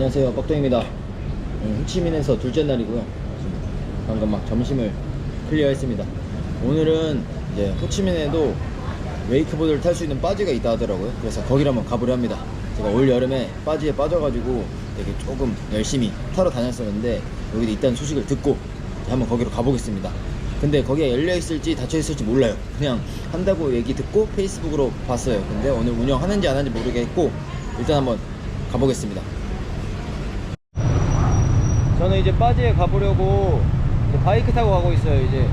안녕하세요. 뻑동입니다. 오늘 호치민에서 둘째 날이고요. 방금 막 점심을 클리어했습니다. 오늘은 이제 호치민에도 웨이크보드를 탈 수 있는 바지가 있다 하더라고요. 그래서 거기를 한번 가보려 합니다. 제가 올 여름에 바지에 빠져가지고 되게 조금 열심히 타러 다녔었는데 여기도 있다는 소식을 듣고 한번 거기로 가보겠습니다. 근데 거기가 열려 있을지 닫혀 있을지 몰라요. 그냥 한다고 얘기 듣고 페이스북으로 봤어요. 근데 오늘 운영하는지 안 하는지 모르겠고 일단 한번 가보겠습니다 저는 이제 바지에 가보려고 이제 바이크 타고 가고 있어요. 이제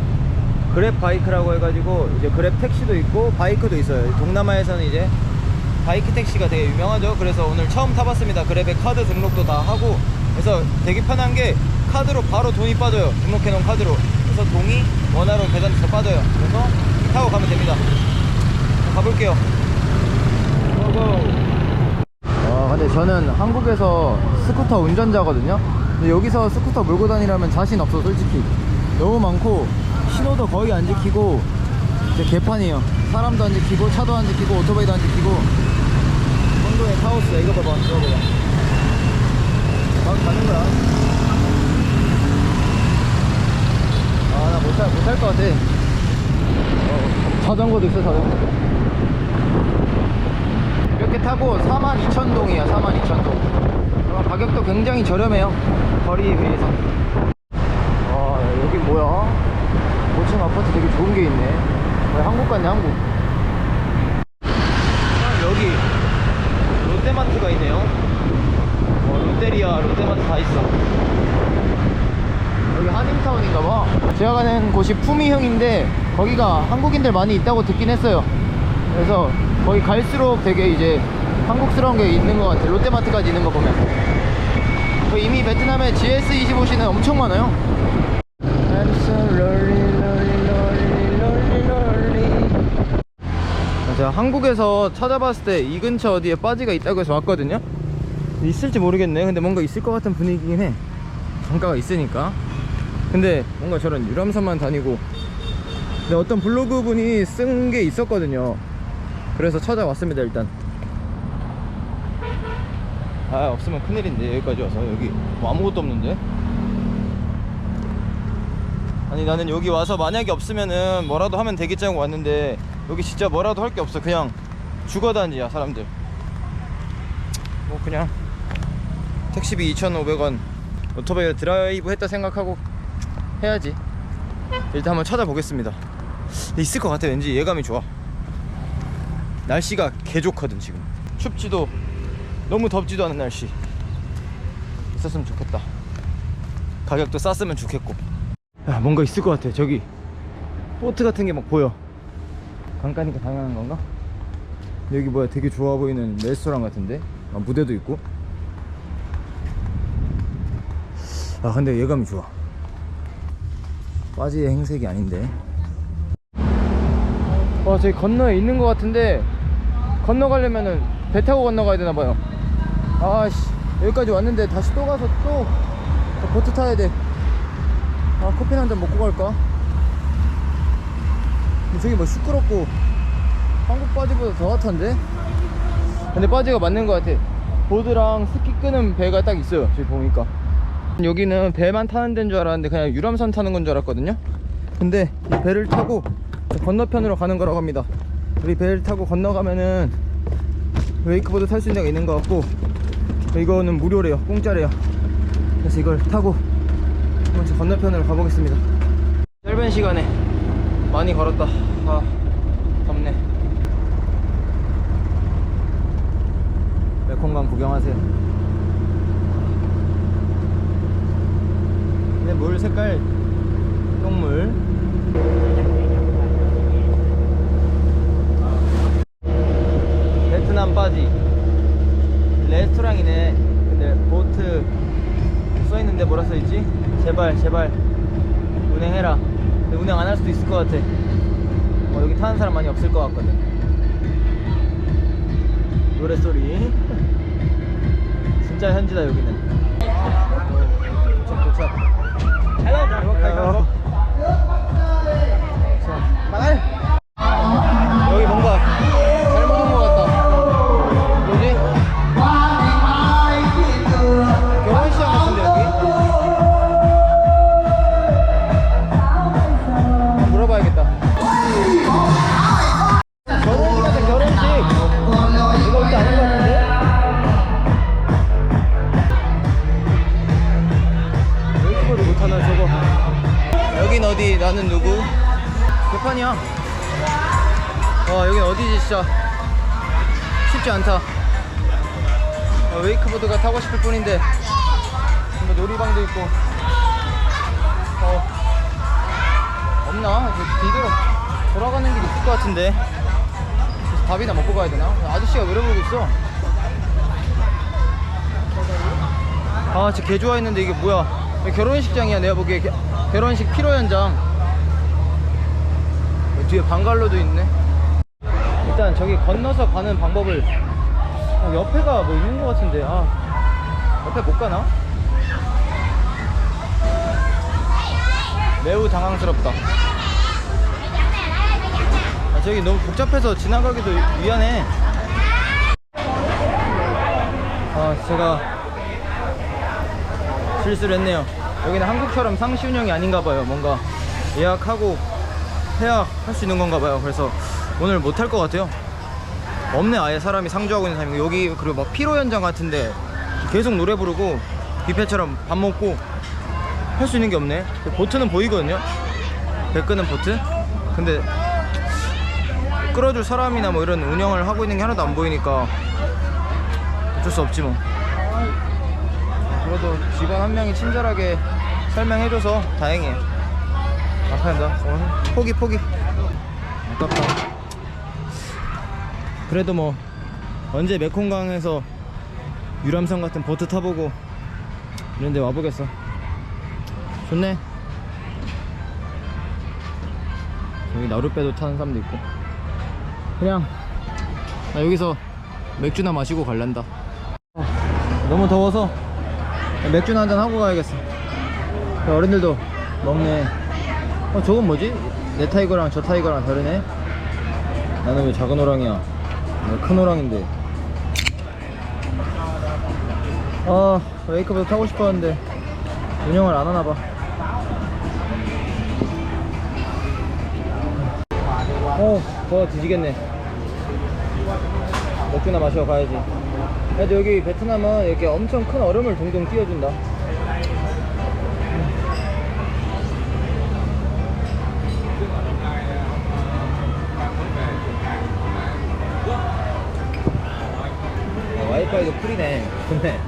그랩 바이크라고 해가지고 이제 그랩 택시도 있고 바이크도 있어요. 동남아에서는 이제 바이크 택시가 되게 유명하죠. 그래서 오늘 처음 타봤습니다. 그랩에 카드 등록도 다 하고 그래서 되게 편한 게 카드로 바로 돈이 빠져요. 등록해 놓은 카드로. 그래서 동이 원화로 계산돼서 빠져요. 그래서 타고 가면 됩니다. 가볼게요. 고고. 아 근데 저는 한국에서 스쿠터 운전자거든요 근데 여기서 스쿠터 몰고 다니려면 자신 없어 솔직히. 너무 많고 신호도 거의 안 지키고 이제 개판이에요. 사람도 안 지키고 차도 안 지키고 오토바이도 안 지키고. 황도의 카오스야. 이거 봐봐 이거 봐봐. 막 가는 거야. 아 나 못할 못할 것 같아. 어, 자전거도 있어 자전거 이렇게 타고 42,000동이야 42,000동. 가격도 굉장히 저렴해요 거리에 비해서. 아 여기 뭐야? 5층 아파트 되게 좋은 게 있네. 한국 같네 한국. 아, 여기 롯데마트가 있네요. 어, 롯데리아 롯데마트 다 있어. 여기 한인타운인가봐. 제가 가는 곳이 푸미흥인데 거기가 한국인들 많이 있다고 듣긴 했어요. 그래서 거기 갈수록 되게 이제 한국스러운 게 있는 것 같아요. 롯데마트까지 있는 거 보면. 그 이미 베트남에 GS25C는 엄청 많아요. 제가 한국에서 찾아봤을 때 이 근처 어디에 바지가 있다고 해서 왔거든요. 있을지 모르겠네. 근데 뭔가 있을 것 같은 분위기긴 해. 정가가 있으니까. 근데 뭔가 저런 유람선만 다니고. 근데 어떤 블로그 분이 쓴 게 있었거든요 그래서 찾아왔습니다 일단. 아 없으면 큰일인데 여기까지 와서. 여기 뭐 아무것도 없는데? 아니 나는 여기 와서 만약에 없으면은 뭐라도 하면 되겠지 하고 왔는데 여기 진짜 뭐라도 할 게 없어 그냥. 죽어다니야 사람들. 뭐 그냥 택시비 2,500원 오토바이 드라이브 했다 생각하고 해야지. 일단 한번 찾아보겠습니다. 있을 것 같아 왠지. 예감이 좋아 날씨가 개 좋거든 지금. 춥지도 너무 덥지도 않은 날씨. 있었으면 좋겠다. 가격도 쌌으면 좋겠고. 야 뭔가 있을 것 같아 저기. 보트 같은 게 막 보여. 강가니까 당연한 건가? 여기 뭐야 되게 좋아 보이는 레스토랑 같은데? 아, 무대도 있고. 아 근데 예감이 좋아. 바지의 행색이 아닌데. 와 저기 건너에 있는 것 같은데 건너가려면은 배 타고 건너가야 되나 봐요. 아씨 여기까지 왔는데 다시 또 가서 또 보트 타야 돼아 커피 한 잔 먹고 갈까? 저기 뭐 시끄럽고 한국 바지보다 더 핫한데? 근데 바지가 맞는 것 같아. 보드랑 스키 끄는 배가 딱 있어요 저기 보니까. 여기는 배만 타는 데인 줄 알았는데 그냥 유람선 타는 건 줄 알았거든요. 근데 이 배를 타고 저 건너편으로 가는 거라고 합니다 우리 배를 타고 건너가면은 웨이크보드 탈 수 있는 데가 있는 것 같고 이거는 무료래요. 공짜래요. 그래서 이걸 타고 한번 저 건너편으로 가보겠습니다. 짧은 시간에 많이 걸었다. 아 덥네. 메콩강 구경하세요. 근데 물 색깔 똥물 바지. 레스토랑이네. 근데 보트 써있는데 뭐라 써있지? 제발 제발. 운행해라. 근데 운행 안 할 수도 있을 것 같아. 어, 여기 타는 사람 많이 없을 것 같거든. 노래소리. 진짜 현지다 여기는. 도착 도착. 헬 와 여긴 어디지 진짜 쉽지 않다. 어, 웨이크보드가 타고 싶을 뿐인데. 뭐 놀이방도 있고. 어. 없나? 저 뒤돌아 돌아가는 길 있을 것 같은데. 밥이나 먹고 가야 되나? 아저씨가 노려보고 있어? 아 진짜 개 좋아했는데 이게 뭐야? 결혼식장이야 내가 보기에. 게- 결혼식 피로 현장 뒤에 방갈로도 있네. 일단 저기 건너서 가는 방법을 어, 옆에가 뭐 있는 것 같은데. 아 옆에 못 가나? 매우 당황스럽다. 아, 저기 너무 복잡해서 지나가기도 미안해. 아 제가 실수를 했네요. 여기는 한국처럼 상시 운영이 아닌가 봐요. 뭔가 예약하고 해야 할 수 있는 건가 봐요. 그래서 오늘 못 할 것 같아요. 없네. 아예 사람이 상주하고 있는 사람이. 여기 그리고 막 피로 현장 같은데 계속 노래 부르고 뷔페처럼 밥 먹고 할 수 있는 게 없네. 보트는 보이거든요. 배 끄는 보트. 근데 끌어줄 사람이나 뭐 이런 운영을 하고 있는 게 하나도 안 보이니까 어쩔 수 없지 뭐. 그래도 직원 한 명이 친절하게 설명해줘서 다행이에요 아파한다. 어, 포기 포기. 아깝다. 그래도 뭐 언제 메콩강에서 유람선 같은 보트 타보고 이런 데 와보겠어. 좋네. 여기 나룻배도 타는 사람도 있고. 그냥 나 여기서 맥주나 마시고 갈란다. 너무 더워서 맥주나 한잔 하고 가야겠어. 어른들도 먹네 어 저건 뭐지? 내 타이거랑 저 타이거랑 다르네. 나는 왜 작은 호랑이야? 큰 호랑인데. 아 웨이크보드 타고 싶었는데 운영을 안 하나봐. 어 더워 뒤지겠네. 맥주나 마시러 가야지. 그래도 여기 베트남은 이렇게 엄청 큰 얼음을 동동 띄워준다 어, 와이파이도 풀이네. 좋네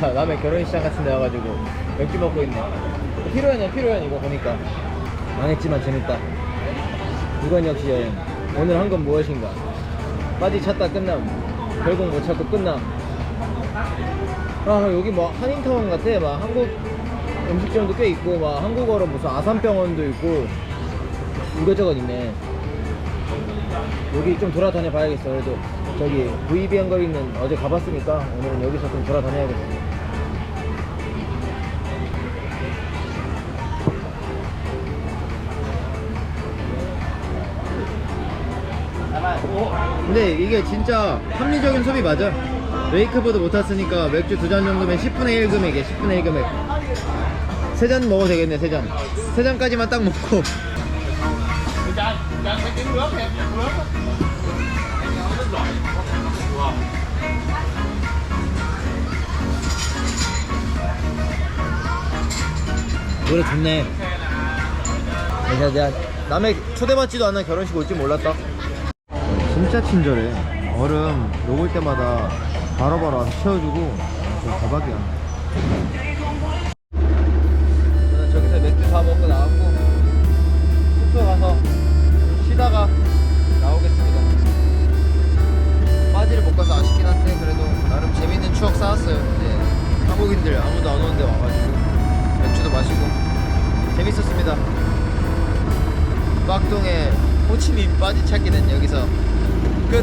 나 남의 결혼식장 같은 데 와가지고 맥주 먹고 있네. 필요해냐 필요해 이거 보니까. 망했지만 재밌다. 이건 역시 여행. 오늘 한 건 무엇인가? 빠지 찾다 끝남. 결국 못 찾고 끝남. 아 여기 뭐 한인타운 같아. 막 한국 음식점도 꽤 있고 막 한국어로 무슨 아산병원도 있고 이것저것 있네. 여기 좀 돌아다녀 봐야겠어 그래도 저기 VB 한 거리는 어제 가봤으니까 오늘은 여기서 좀 돌아다녀야겠어 근데 이게 진짜 합리적인 소비 맞아 웨이크보드 못 탔으니까 맥주 두 잔 정도면 10분의 1 금액이야 10분의 1 금액 세 잔 먹어도 되겠네 세 잔 세 잔까지만 딱 먹고 노래 좋네. 내가, 내가 남의 초대받지도 않는 결혼식 올줄 몰랐다. 진짜 친절해. 얼음 녹을 때마다 바로바로 와서 채워주고 대박이야 호치민 빠지 찾기는 여기서 끝